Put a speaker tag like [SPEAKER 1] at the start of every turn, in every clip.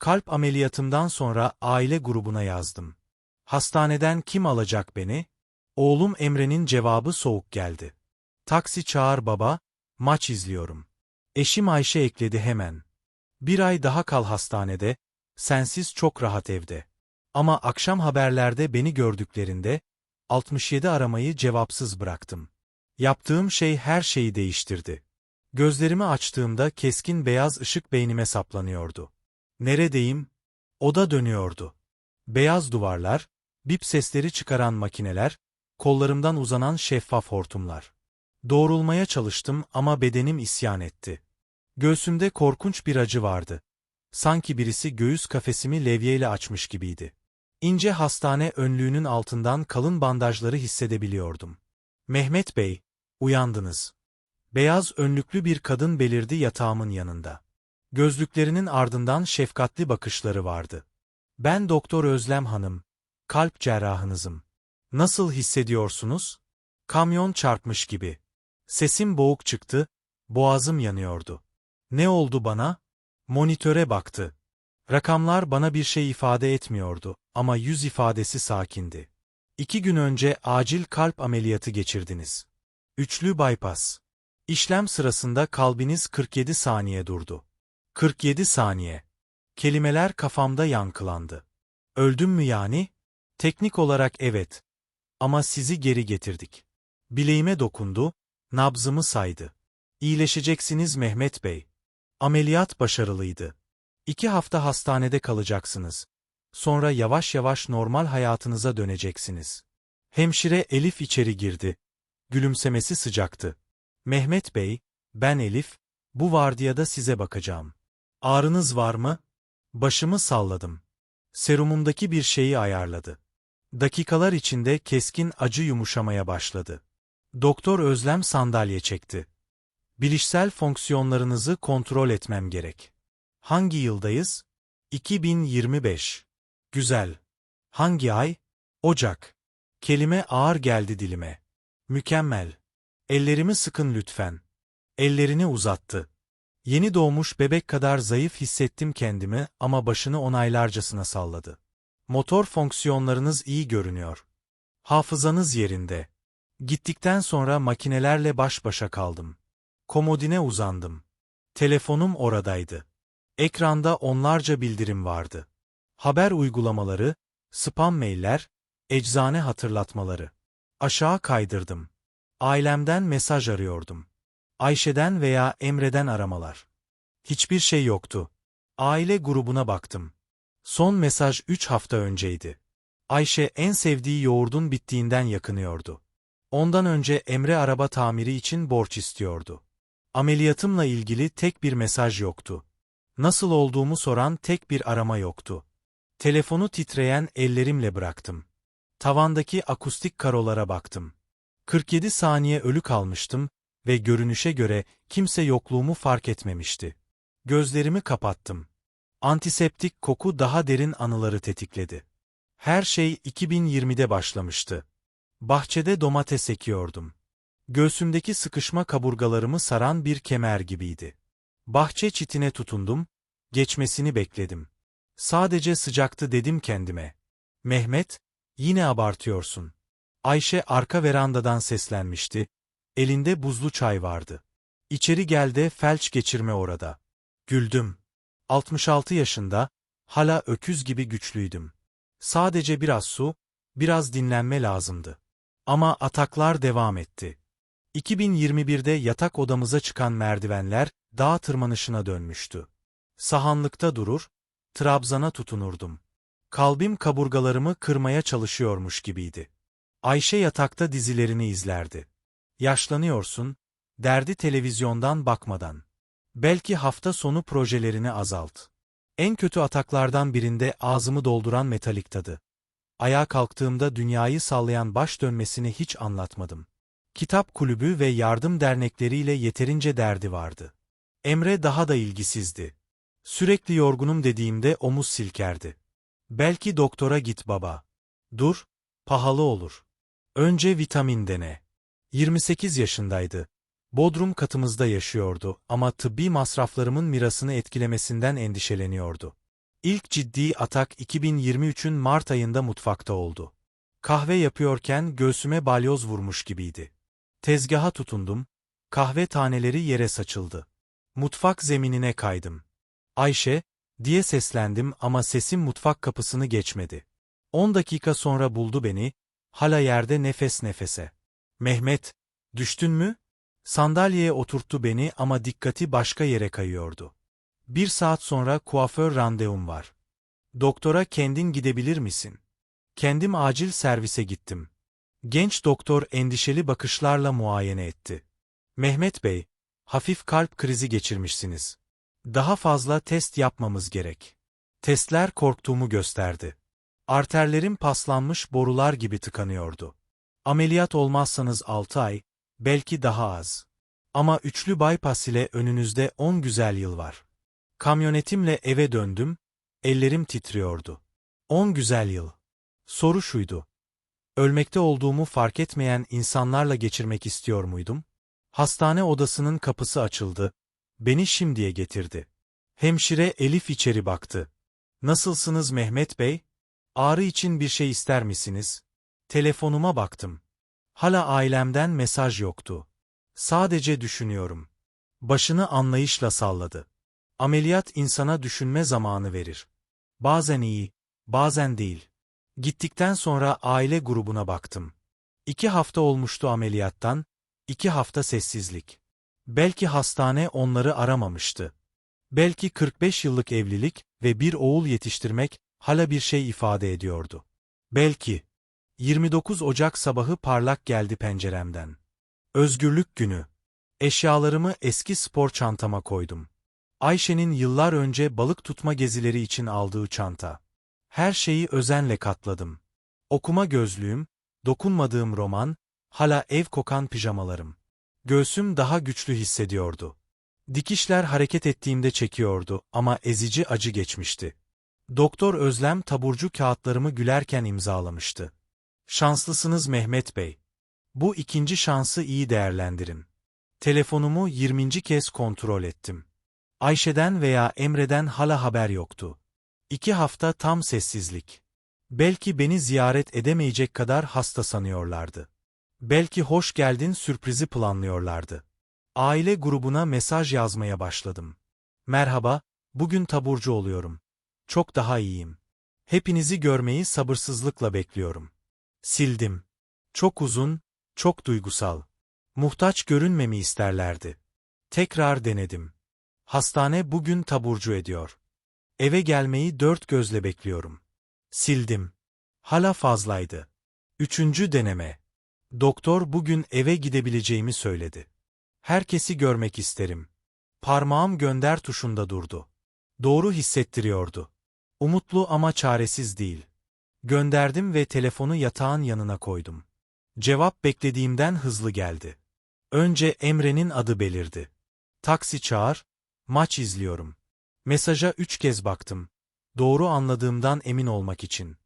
[SPEAKER 1] Kalp ameliyatımdan sonra aile grubuna yazdım. Hastaneden kim alacak beni? Oğlum Emre'nin cevabı soğuk geldi. Taksi çağır baba, maç izliyorum. Eşim Ayşe ekledi hemen. Bir ay daha kal hastanede, sensiz çok rahat evde. Ama akşam haberlerde beni gördüklerinde, 67 aramayı cevapsız bıraktım. Yaptığım şey her şeyi değiştirdi. Gözlerimi açtığımda keskin beyaz ışık beynime saplanıyordu. Neredeyim? Oda dönüyordu. Beyaz duvarlar, bip sesleri çıkaran makineler, kollarımdan uzanan şeffaf hortumlar. Doğrulmaya çalıştım ama bedenim isyan etti. Göğsümde korkunç bir acı vardı. Sanki birisi göğüs kafesimi levyeyle açmış gibiydi. İnce hastane önlüğünün altından kalın bandajları hissedebiliyordum. Mehmet Bey, uyandınız. Beyaz önlüklü bir kadın belirdi yatağımın yanında. Gözlüklerinin ardından şefkatli bakışları vardı. Ben Doktor Özlem Hanım, kalp cerrahınızım. Nasıl hissediyorsunuz? Kamyon çarpmış gibi. Sesim boğuk çıktı, boğazım yanıyordu. Ne oldu bana? Monitöre baktı. Rakamlar bana bir şey ifade etmiyordu ama yüz ifadesi sakindi. İki gün önce acil kalp ameliyatı geçirdiniz. Üçlü bypass. İşlem sırasında kalbiniz 47 saniye durdu. 47 saniye. Kelimeler kafamda yankılandı. Öldüm mü yani? Teknik olarak evet. Ama sizi geri getirdik. Bileğime dokundu, nabzımı saydı. İyileşeceksiniz Mehmet Bey. Ameliyat başarılıydı. İki hafta hastanede kalacaksınız. Sonra yavaş yavaş normal hayatınıza döneceksiniz. Hemşire Elif içeri girdi. Gülümsemesi sıcaktı. Mehmet Bey, ben Elif, bu vardiyada size bakacağım. Ağrınız var mı? Başımı salladım. Serumumdaki bir şeyi ayarladı. Dakikalar içinde keskin acı yumuşamaya başladı. Doktor Özlem sandalye çekti. Bilişsel fonksiyonlarınızı kontrol etmem gerek. Hangi yıldayız? 2025. Güzel. Hangi ay? Ocak. Kelime ağır geldi dilime. Mükemmel. Ellerimi sıkın lütfen. Ellerini uzattı. Yeni doğmuş bebek kadar zayıf hissettim kendimi ama başını onaylarcasına salladı. Motor fonksiyonlarınız iyi görünüyor. Hafızanız yerinde. Gittikten sonra makinelerle baş başa kaldım. Komodine uzandım. Telefonum oradaydı. Ekranda onlarca bildirim vardı. Haber uygulamaları, spam mailler, eczane hatırlatmaları. Aşağı kaydırdım. Ailemden mesaj arıyordum. Ayşe'den veya Emre'den aramalar. Hiçbir şey yoktu. Aile grubuna baktım. Son mesaj üç hafta önceydi. Ayşe en sevdiği yoğurdun bittiğinden yakınıyordu. Ondan önce Emre araba tamiri için borç istiyordu. Ameliyatımla ilgili tek bir mesaj yoktu. Nasıl olduğumu soran tek bir arama yoktu. Telefonu titreyen ellerimle bıraktım. Tavandaki akustik karolara baktım. 47 saniye ölü kalmıştım ve görünüşe göre kimse yokluğumu fark etmemişti. Gözlerimi kapattım. Antiseptik koku daha derin anıları tetikledi. Her şey 2020'de başlamıştı. Bahçede domates ekiyordum. Göğsümdeki sıkışma kaburgalarımı saran bir kemer gibiydi. Bahçe çitine tutundum, geçmesini bekledim. Sadece sıcaktı dedim kendime. Mehmet, yine abartıyorsun. Ayşe arka verandadan seslenmişti. Elinde buzlu çay vardı. İçeri gel de felç geçirme orada. Güldüm. 66 yaşında, hala öküz gibi güçlüydüm. Sadece biraz su, biraz dinlenme lazımdı. Ama ataklar devam etti. 2021'de yatak odamıza çıkan merdivenler, dağ tırmanışına dönmüştü. Sahanlıkta durur, Trabzan'a tutunurdum. Kalbim kaburgalarımı kırmaya çalışıyormuş gibiydi. Ayşe yatakta dizilerini izlerdi. Yaşlanıyorsun, derdi televizyondan bakmadan. Belki hafta sonu projelerini azalt. En kötü ataklardan birinde ağzımı dolduran metalik tadı. Ayağa kalktığımda dünyayı sallayan baş dönmesini hiç anlatmadım. Kitap kulübü ve yardım dernekleriyle yeterince derdi vardı. Emre daha da ilgisizdi. Sürekli yorgunum dediğimde omuz silkerdi. Belki doktora git baba. Dur, pahalı olur. Önce vitamin dene. 28 yaşındaydı. Bodrum katımızda yaşıyordu ama tıbbi masraflarımın mirasını etkilemesinden endişeleniyordu. İlk ciddi atak 2023'ün Mart ayında mutfakta oldu. Kahve yapıyorken göğsüme balyoz vurmuş gibiydi. Tezgaha tutundum, kahve taneleri yere saçıldı. Mutfak zeminine kaydım. Ayşe, diye seslendim ama sesim mutfak kapısını geçmedi. On dakika sonra buldu beni, hala yerde nefes nefese. Mehmet, düştün mü? Sandalyeye oturttu beni ama dikkati başka yere kayıyordu. Bir saat sonra kuaför randevum var. Doktora kendin gidebilir misin? Kendim acil servise gittim. Genç doktor endişeli bakışlarla muayene etti. Mehmet Bey, hafif kalp krizi geçirmişsiniz. Daha fazla test yapmamız gerek. Testler korktuğumu gösterdi. Arterlerim paslanmış borular gibi tıkanıyordu. Ameliyat olmazsanız 6 ay, belki daha az. Ama üçlü bypass ile önünüzde 10 güzel yıl var. Kamyonetimle eve döndüm, ellerim titriyordu. 10 güzel yıl. Soru şuydu. Ölmekte olduğumu fark etmeyen insanlarla geçirmek istiyor muydum? Hastane odasının kapısı açıldı. Beni şimdiye getirdi. Hemşire Elif içeri baktı. Nasılsınız Mehmet Bey? Ağrı için bir şey ister misiniz? Telefonuma baktım. Hala ailemden mesaj yoktu. Sadece düşünüyorum. Başını anlayışla salladı. Ameliyat insana düşünme zamanı verir. Bazen iyi, bazen değil. Gittikten sonra aile grubuna baktım. İki hafta olmuştu ameliyattan, iki hafta sessizlik. Belki hastane onları aramamıştı. Belki 45 yıllık evlilik ve bir oğul yetiştirmek hala bir şey ifade ediyordu. Belki 29 Ocak sabahı parlak geldi penceremden. Özgürlük günü. Eşyalarımı eski spor çantama koydum. Ayşe'nin yıllar önce balık tutma gezileri için aldığı çanta. Her şeyi özenle katladım. Okuma gözlüğüm, dokunmadığım roman, hala ev kokan pijamalarım. Göğsüm daha güçlü hissediyordu. Dikişler hareket ettiğimde çekiyordu ama ezici acı geçmişti. Doktor Özlem taburcu kağıtlarımı gülerken imzalamıştı. Şanslısınız Mehmet Bey. Bu ikinci şansı iyi değerlendirin. Telefonumu 20. kez kontrol ettim. Ayşe'den veya Emre'den hala haber yoktu. İki hafta tam sessizlik. Belki beni ziyaret edemeyecek kadar hasta sanıyorlardı. Belki hoş geldin sürprizi planlıyorlardı. Aile grubuna mesaj yazmaya başladım. Merhaba, bugün taburcu oluyorum. Çok daha iyiyim. Hepinizi görmeyi sabırsızlıkla bekliyorum. Sildim. Çok uzun, çok duygusal. Muhtaç görünmemi isterlerdi. Tekrar denedim. Hastane bugün taburcu ediyor. Eve gelmeyi dört gözle bekliyorum. Sildim. Hala fazlaydı. Üçüncü deneme. Doktor bugün eve gidebileceğimi söyledi. Herkesi görmek isterim. Parmağım gönder tuşunda durdu. Doğru hissettiriyordu. Umutlu ama çaresiz değil. Gönderdim ve telefonu yatağın yanına koydum. Cevap beklediğimden hızlı geldi. Önce Emre'nin adı belirdi. Taksi çağır, maç izliyorum. Mesaja üç kez baktım. Doğru anladığımdan emin olmak için.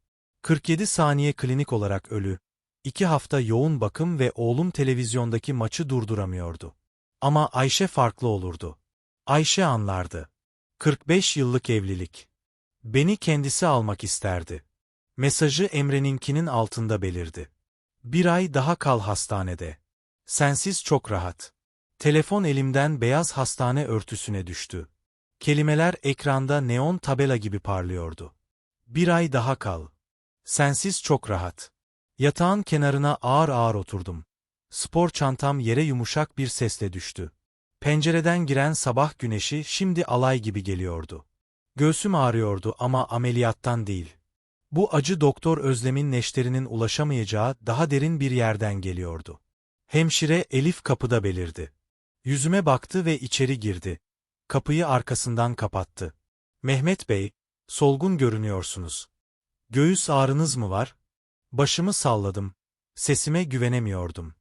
[SPEAKER 1] 47 saniye klinik olarak ölü. İki hafta yoğun bakım ve oğlum televizyondaki maçı durduramıyordu. Ama Ayşe farklı olurdu. Ayşe anlardı. 45 yıllık evlilik. Beni kendisi almak isterdi. Mesajı Emre'ninkinin altında belirdi. Bir ay daha kal hastanede. Sensiz çok rahat. Telefon elimden beyaz hastane örtüsüne düştü. Kelimeler ekranda neon tabela gibi parlıyordu. Bir ay daha kal. Sensiz çok rahat. Yatağın kenarına ağır ağır oturdum. Spor çantam yere yumuşak bir sesle düştü. Pencereden giren sabah güneşi şimdi alay gibi geliyordu. Göğsüm ağrıyordu ama ameliyattan değil. Bu acı doktor Özlem'in neşterinin ulaşamayacağı daha derin bir yerden geliyordu. Hemşire Elif kapıda belirdi. Yüzüme baktı ve içeri girdi. Kapıyı arkasından kapattı. Mehmet Bey, solgun görünüyorsunuz. Göğüs ağrınız mı var? Başımı salladım. Sesime güvenemiyordum.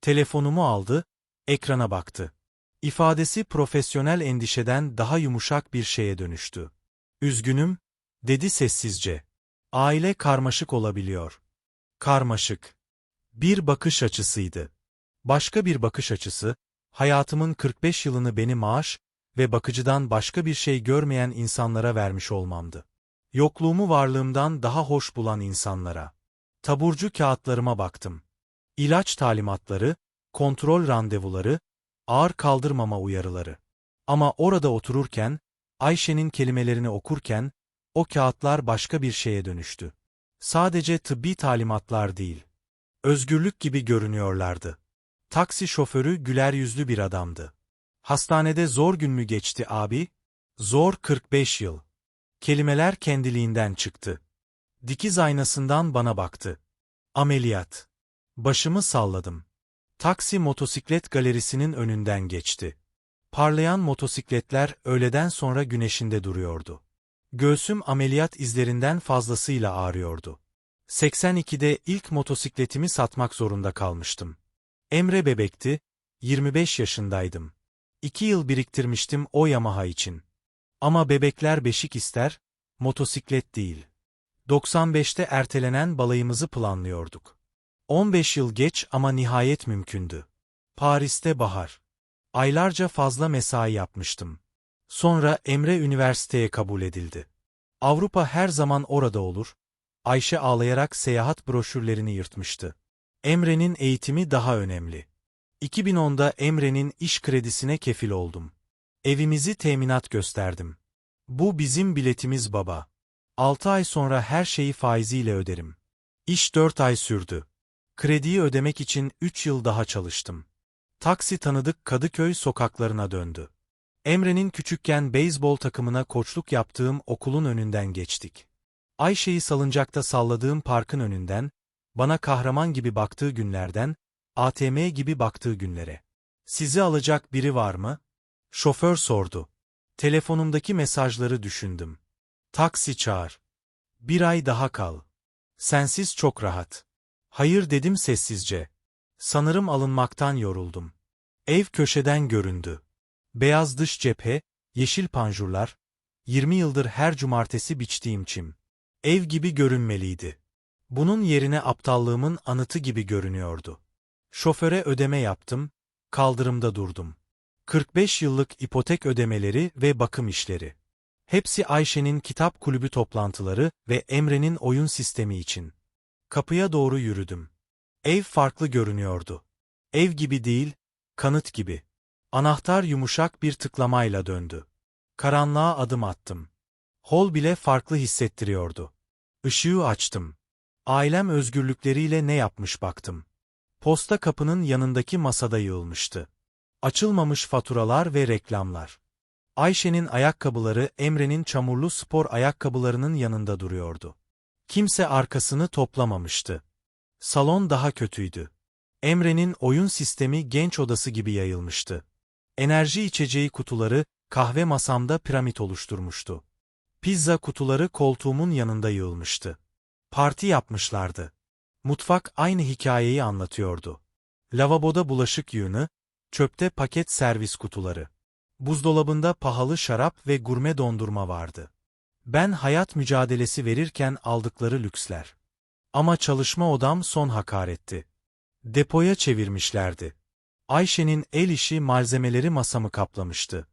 [SPEAKER 1] Telefonumu aldı, ekrana baktı. İfadesi profesyonel endişeden daha yumuşak bir şeye dönüştü. Üzgünüm, dedi sessizce. Aile karmaşık olabiliyor. Karmaşık. Bir bakış açısıydı. Başka bir bakış açısı, hayatımın 45 yılını beni maaş ve bakıcıdan başka bir şey görmeyen insanlara vermiş olmamdı. Yokluğumu varlığımdan daha hoş bulan insanlara. Taburcu kağıtlarıma baktım. İlaç talimatları, kontrol randevuları, ağır kaldırmama uyarıları. Ama orada otururken, Ayşe'nin kelimelerini okurken, o kağıtlar başka bir şeye dönüştü. Sadece tıbbi talimatlar değil. Özgürlük gibi görünüyorlardı. Taksi şoförü güler yüzlü bir adamdı. Hastanede zor gün mü geçti abi? Zor 45 yıl. Kelimeler kendiliğinden çıktı. Dikiz aynasından bana baktı. Ameliyat. Başımı salladım. Taksi motosiklet galerisinin önünden geçti. Parlayan motosikletler öğleden sonra güneşinde duruyordu. Göğsüm ameliyat izlerinden fazlasıyla ağrıyordu. 82'de ilk motosikletimi satmak zorunda kalmıştım. Emre bebekti, 25 yaşındaydım. İki yıl biriktirmiştim o Yamaha için. Ama bebekler beşik ister, motosiklet değil. 95'te ertelenen balayımızı planlıyorduk. 15 yıl geç ama nihayet mümkündü. Paris'te bahar. Aylarca fazla mesai yapmıştım. Sonra Emre üniversiteye kabul edildi. Avrupa her zaman orada olur. Ayşe ağlayarak seyahat broşürlerini yırtmıştı. Emre'nin eğitimi daha önemli. 2010'da Emre'nin iş kredisine kefil oldum. Evimizi teminat gösterdim. Bu bizim biletimiz baba. 6 ay sonra her şeyi faiziyle öderim. İş 4 ay sürdü. Krediyi ödemek için 3 yıl daha çalıştım. Taksi tanıdık Kadıköy sokaklarına döndü. Emre'nin küçükken beyzbol takımına koçluk yaptığım okulun önünden geçtik. Ayşe'yi salıncakta salladığım parkın önünden, bana kahraman gibi baktığı günlerden, ATM gibi baktığı günlere. Sizi alacak biri var mı? Şoför sordu. Telefonumdaki mesajları düşündüm. Taksi çağır. Bir ay daha kal. Sensiz çok rahat. Hayır dedim sessizce. Sanırım alınmaktan yoruldum. Ev köşeden göründü. Beyaz dış cephe, yeşil panjurlar, 20 yıldır her cumartesi biçtiğim çim. Ev gibi görünmeliydi. Bunun yerine aptallığımın anıtı gibi görünüyordu. Şoföre ödeme yaptım, kaldırımda durdum. 45 yıllık ipotek ödemeleri ve bakım işleri. Hepsi Ayşe'nin kitap kulübü toplantıları ve Emre'nin oyun sistemi için. Kapıya doğru yürüdüm. Ev farklı görünüyordu. Ev gibi değil, kanıt gibi. Anahtar yumuşak bir tıklamayla döndü. Karanlığa adım attım. Hol bile farklı hissettiriyordu. Işığı açtım. Ailem özgürlükleriyle ne yapmış baktım. Posta kapının yanındaki masada yığılmıştı. Açılmamış faturalar ve reklamlar. Ayşe'nin ayakkabıları Emre'nin çamurlu spor ayakkabılarının yanında duruyordu. Kimse arkasını toplamamıştı. Salon daha kötüydü. Emre'nin oyun sistemi genç odası gibi yayılmıştı. Enerji içeceği kutuları kahve masamda piramit oluşturmuştu. Pizza kutuları koltuğumun yanında yığılmıştı. Parti yapmışlardı. Mutfak aynı hikayeyi anlatıyordu. Lavaboda bulaşık yığını, çöpte paket servis kutuları. Buzdolabında pahalı şarap ve gurme dondurma vardı. Ben hayat mücadelesi verirken aldıkları lüksler. Ama çalışma odam son hakaretti. Depoya çevirmişlerdi. Ayşe'nin el işi malzemeleri masamı kaplamıştı.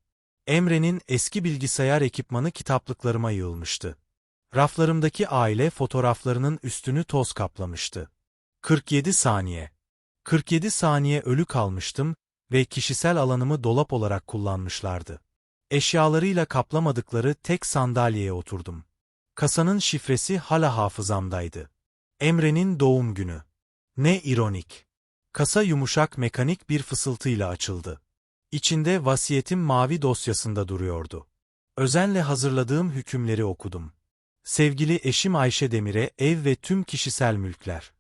[SPEAKER 1] Emre'nin eski bilgisayar ekipmanı kitaplıklarıma yığılmıştı. Raflarımdaki aile fotoğraflarının üstünü toz kaplamıştı. 47 saniye. 47 saniye ölü kalmıştım ve kişisel alanımı dolap olarak kullanmışlardı. Eşyalarıyla kaplamadıkları tek sandalyeye oturdum. Kasanın şifresi hala hafızamdaydı. Emre'nin doğum günü. Ne ironik. Kasa yumuşak mekanik bir fısıltıyla açıldı. İçinde vasiyetim mavi dosyasında duruyordu. Özenle hazırladığım hükümleri okudum. Sevgili eşim Ayşe Demir'e ev ve tüm kişisel mülkler.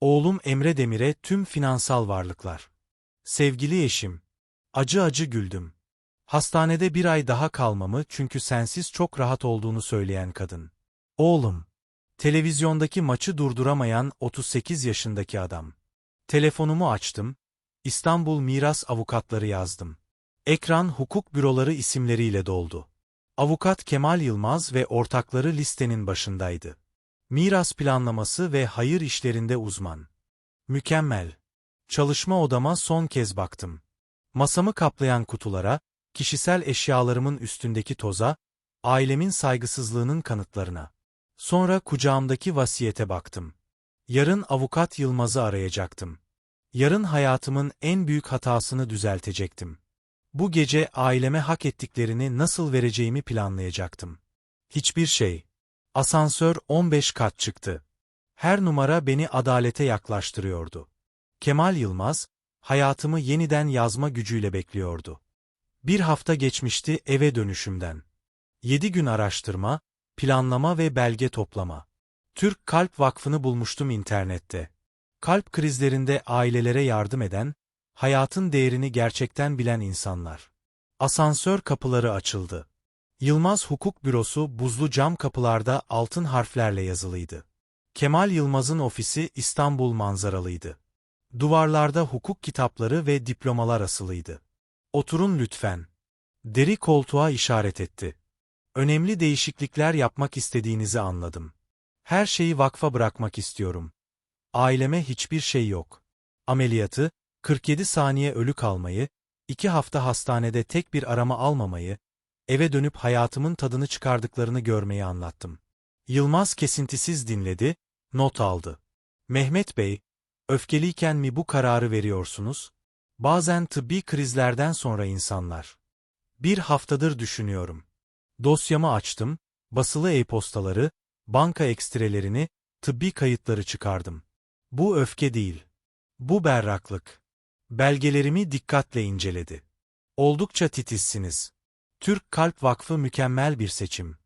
[SPEAKER 1] Oğlum Emre Demir'e tüm finansal varlıklar. Sevgili eşim. Acı acı güldüm. Hastanede bir ay daha kalmamı çünkü sensiz çok rahat olduğunu söyleyen kadın. Oğlum. Televizyondaki maçı durduramayan 38 yaşındaki adam. Telefonumu açtım, İstanbul Miras Avukatları yazdım. Ekran hukuk büroları isimleriyle doldu. Avukat Kemal Yılmaz ve ortakları listenin başındaydı. Miras planlaması ve hayır işlerinde uzman. Mükemmel. Çalışma odama son kez baktım. Masamı kaplayan kutulara, kişisel eşyalarımın üstündeki toza, ailemin saygısızlığının kanıtlarına. Sonra kucağımdaki vasiyete baktım. Yarın avukat Yılmaz'ı arayacaktım. Yarın hayatımın en büyük hatasını düzeltecektim. Bu gece aileme hak ettiklerini nasıl vereceğimi planlayacaktım. Hiçbir şey. Asansör 15 kat çıktı. Her numara beni adalete yaklaştırıyordu. Kemal Yılmaz, hayatımı yeniden yazma gücüyle bekliyordu. Bir hafta geçmişti eve dönüşümden. Yedi gün araştırma, planlama ve belge toplama. Türk Kalp Vakfı'nı bulmuştum internette. Kalp krizlerinde ailelere yardım eden, hayatın değerini gerçekten bilen insanlar. Asansör kapıları açıldı. Yılmaz Hukuk Bürosu buzlu cam kapılarda altın harflerle yazılıydı. Kemal Yılmaz'ın ofisi İstanbul manzaralıydı. Duvarlarda hukuk kitapları ve diplomalar asılıydı. Oturun lütfen. Deri koltuğa işaret etti. Önemli değişiklikler yapmak istediğinizi anladım. Her şeyi vakfa bırakmak istiyorum. Aileme hiçbir şey yok. Ameliyatı, 47 saniye ölü kalmayı, 2 hafta hastanede tek bir arama almamayı, eve dönüp hayatımın tadını çıkardıklarını görmeyi anlattım. Yılmaz kesintisiz dinledi, not aldı. Mehmet Bey, öfkeliyken mi bu kararı veriyorsunuz? Bazen tıbbi krizlerden sonra insanlar. Bir haftadır düşünüyorum. Dosyamı açtım, basılı e-postaları, banka ekstrelerini, tıbbi kayıtları çıkardım. Bu öfke değil. Bu berraklık. Belgelerimi dikkatle inceledi. Oldukça titizsiniz. Türk Kalp Vakfı mükemmel bir seçim.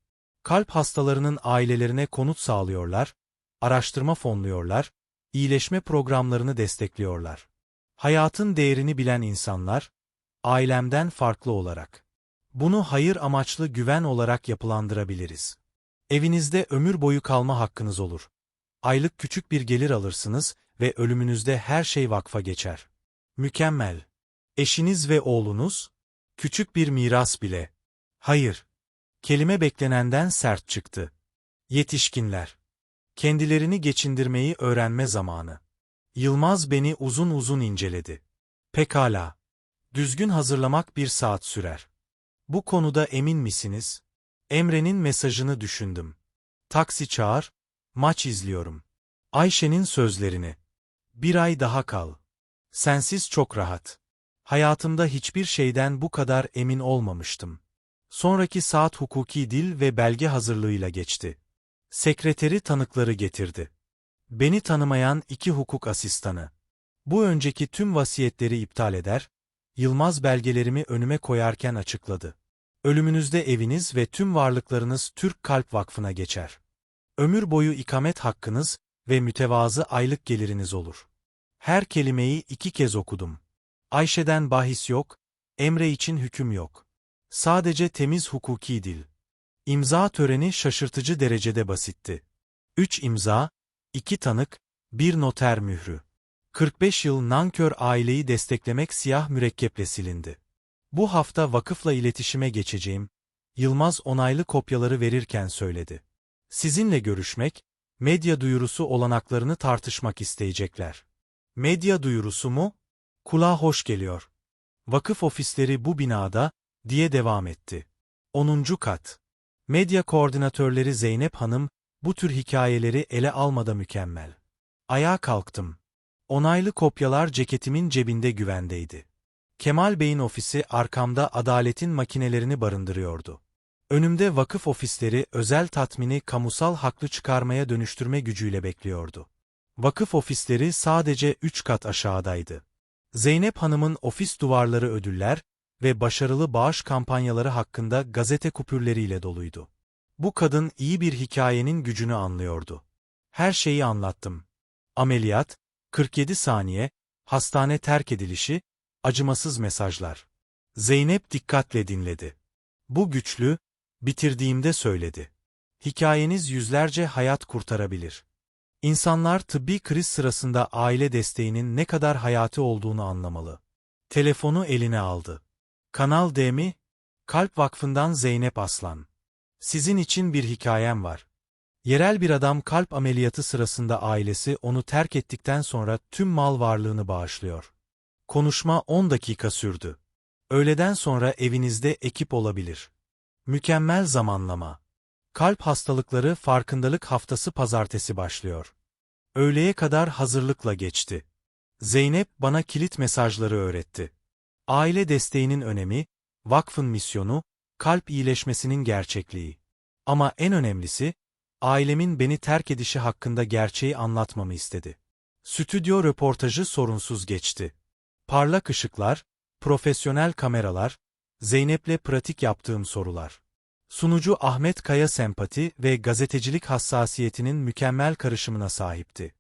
[SPEAKER 1] Kalp hastalarının ailelerine konut sağlıyorlar, araştırma fonluyorlar, iyileşme programlarını destekliyorlar. Hayatın değerini bilen insanlar, ailemden farklı olarak. Bunu hayır amaçlı güven olarak yapılandırabiliriz. Evinizde ömür boyu kalma hakkınız olur. Aylık küçük bir gelir alırsınız ve ölümünüzde her şey vakfa geçer. Mükemmel. Eşiniz ve oğlunuz? Küçük bir miras bile. Hayır. Kelime beklenenden sert çıktı. Yetişkinler. Kendilerini geçindirmeyi öğrenme zamanı. Yılmaz beni uzun uzun inceledi. Pekala. Düzgün hazırlamak bir saat sürer. Bu konuda emin misiniz? Emre'nin mesajını düşündüm. Taksi çağır, maç izliyorum. Ayşe'nin sözlerini. Bir ay daha kal. Sensiz çok rahat. Hayatımda hiçbir şeyden bu kadar emin olmamıştım. Sonraki saat hukuki dil ve belge hazırlığıyla geçti. Sekreteri tanıkları getirdi. Beni tanımayan iki hukuk asistanı. Bu önceki tüm vasiyetleri iptal eder, Yılmaz belgelerimi önüme koyarken açıkladı. Ölümünüzde eviniz ve tüm varlıklarınız Türk Kalp Vakfı'na geçer. Ömür boyu ikamet hakkınız ve mütevazı aylık geliriniz olur. Her kelimeyi iki kez okudum. Ayşe'den bahis yok, Emre için hüküm yok. Sadece temiz hukuki dil. İmza töreni şaşırtıcı derecede basitti. Üç imza, iki tanık, bir noter mührü. 45 yıl nankör aileyi desteklemek siyah mürekkeple silindi. Bu hafta vakıfla iletişime geçeceğim, Yılmaz onaylı kopyaları verirken söyledi. Sizinle görüşmek, medya duyurusu olanaklarını tartışmak isteyecekler. Medya duyurusu mu? Kulağa hoş geliyor. Vakıf ofisleri bu binada, diye devam etti. 10. kat. Medya koordinatörleri Zeynep Hanım, bu tür hikayeleri ele almada mükemmel. Ayağa kalktım. Onaylı kopyalar ceketimin cebinde güvendeydi. Kemal Bey'in ofisi arkamda adaletin makinelerini barındırıyordu. Önümde vakıf ofisleri özel tatmini kamusal haklı çıkarmaya dönüştürme gücüyle bekliyordu. Vakıf ofisleri sadece üç kat aşağıdaydı. Zeynep Hanım'ın ofis duvarları ödüller ve başarılı bağış kampanyaları hakkında gazete kupürleriyle doluydu. Bu kadın iyi bir hikayenin gücünü anlıyordu. Her şeyi anlattım. Ameliyat, 47 saniye, hastane terk edilişi, acımasız mesajlar. Zeynep dikkatle dinledi. Bu güçlü, bitirdiğimde söyledi. Hikayeniz yüzlerce hayat kurtarabilir. İnsanlar tıbbi kriz sırasında aile desteğinin ne kadar hayati olduğunu anlamalı. Telefonu eline aldı. Kanal D mi? Kalp Vakfı'ndan Zeynep Aslan. Sizin için bir hikayem var. Yerel bir adam kalp ameliyatı sırasında ailesi onu terk ettikten sonra tüm mal varlığını bağışlıyor. Konuşma 10 dakika sürdü. Öğleden sonra evinizde ekip olabilir. Mükemmel zamanlama. Kalp hastalıkları farkındalık haftası pazartesi başlıyor. Öğleye kadar hazırlıkla geçti. Zeynep bana kilit mesajları öğretti. Aile desteğinin önemi, vakfın misyonu, kalp iyileşmesinin gerçekliği. Ama en önemlisi, ailemin beni terk edişi hakkında gerçeği anlatmamı istedi. Stüdyo röportajı sorunsuz geçti. Parlak ışıklar, profesyonel kameralar, Zeynep'le pratik yaptığım sorular. Sunucu Ahmet Kaya sempati ve gazetecilik hassasiyetinin mükemmel karışımına sahipti.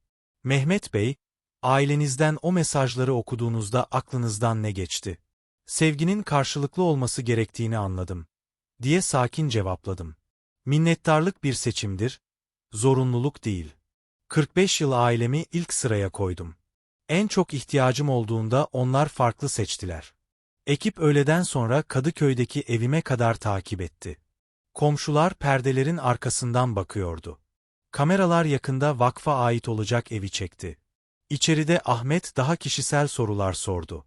[SPEAKER 1] Mehmet Bey, ailenizden o mesajları okuduğunuzda aklınızdan ne geçti? Sevginin karşılıklı olması gerektiğini anladım, diye sakin cevapladım. Minnettarlık bir seçimdir, zorunluluk değil. 45 yıl ailemi ilk sıraya koydum. En çok ihtiyacım olduğunda onlar farklı seçtiler. Ekip öğleden sonra Kadıköy'deki evime kadar takip etti. Komşular perdelerin arkasından bakıyordu. Kameralar yakında vakfa ait olacak evi çekti. İçeride Ahmet daha kişisel sorular sordu.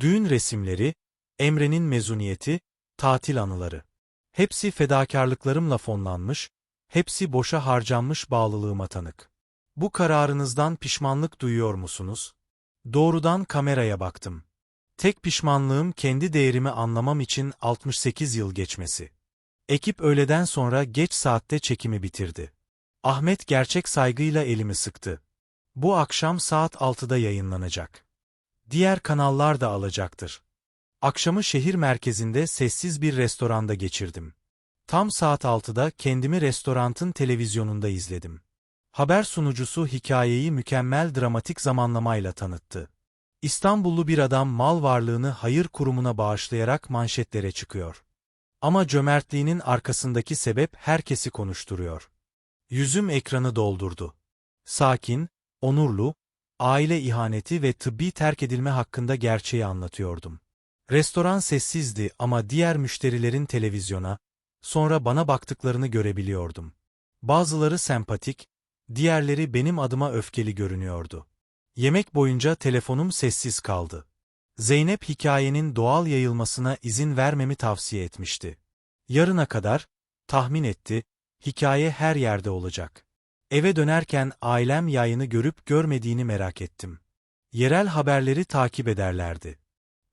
[SPEAKER 1] Düğün resimleri, Emre'nin mezuniyeti, tatil anıları. Hepsi fedakarlıklarımla fonlanmış, hepsi boşa harcanmış bağlılığıma tanık. Bu kararınızdan pişmanlık duyuyor musunuz? Doğrudan kameraya baktım. Tek pişmanlığım kendi değerimi anlamam için 68 yıl geçmesi. Ekip öğleden sonra geç saatte çekimi bitirdi. Ahmet gerçek saygıyla elimi sıktı. Bu akşam saat 6'da yayınlanacak. Diğer kanallar da alacaktır. Akşamı şehir merkezinde sessiz bir restoranda geçirdim. Tam saat 6'da kendimi restorantın televizyonunda izledim. Haber sunucusu hikayeyi mükemmel dramatik zamanlamayla tanıttı. İstanbullu bir adam mal varlığını hayır kurumuna bağışlayarak manşetlere çıkıyor. Ama cömertliğinin arkasındaki sebep herkesi konuşturuyor. Yüzüm ekranı doldurdu. Sakin, onurlu, aile ihaneti ve tıbbi terk edilme hakkında gerçeği anlatıyordum. Restoran sessizdi ama diğer müşterilerin televizyona, sonra bana baktıklarını görebiliyordum. Bazıları sempatik, diğerleri benim adıma öfkeli görünüyordu. Yemek boyunca telefonum sessiz kaldı. Zeynep hikayenin doğal yayılmasına izin vermemi tavsiye etmişti. Yarına kadar, tahmin etti, hikaye her yerde olacak. Eve dönerken ailem yayını görüp görmediğini merak ettim. Yerel haberleri takip ederlerdi.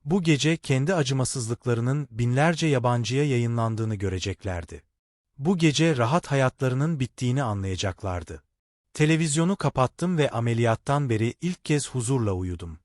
[SPEAKER 1] Bu gece kendi acımasızlıklarının binlerce yabancıya yayınlandığını göreceklerdi. Bu gece rahat hayatlarının bittiğini anlayacaklardı. Televizyonu kapattım ve ameliyattan beri ilk kez huzurla uyudum.